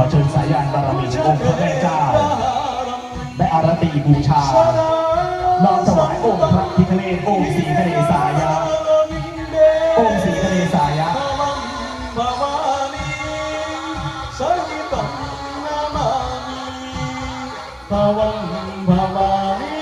ขอเชิญสายยานบารมีองค์พระแม่เจ้าและอารตีบูชา น้อมถวายองค์พระพิฆเนศองค์สีทะเลสายะ องค์สีทะเลสายะภวั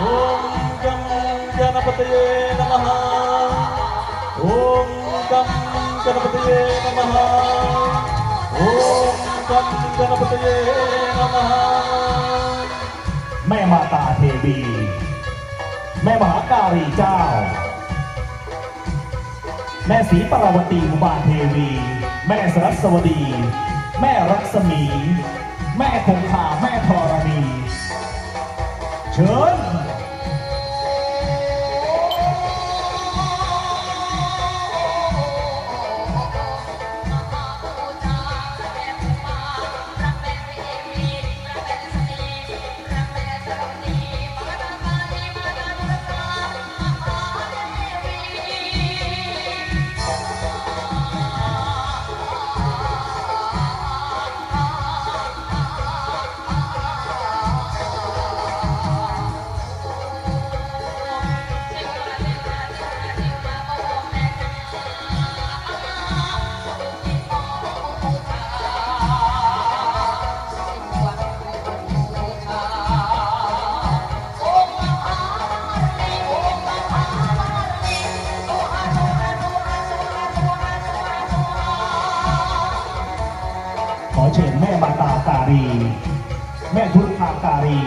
อมกัมกณปตเยนมหา ओम गं गणपतये नमः แม่มาตาเทวี แม่มหาการีเจ้า แม่ศรีปราวตีอุบาลเทวี แม่สรัสวดี แม่รักษมี แม่คงคาแม่ธรณี เชิญ เชิญแม่มาตาการี แม่ทุกขาการี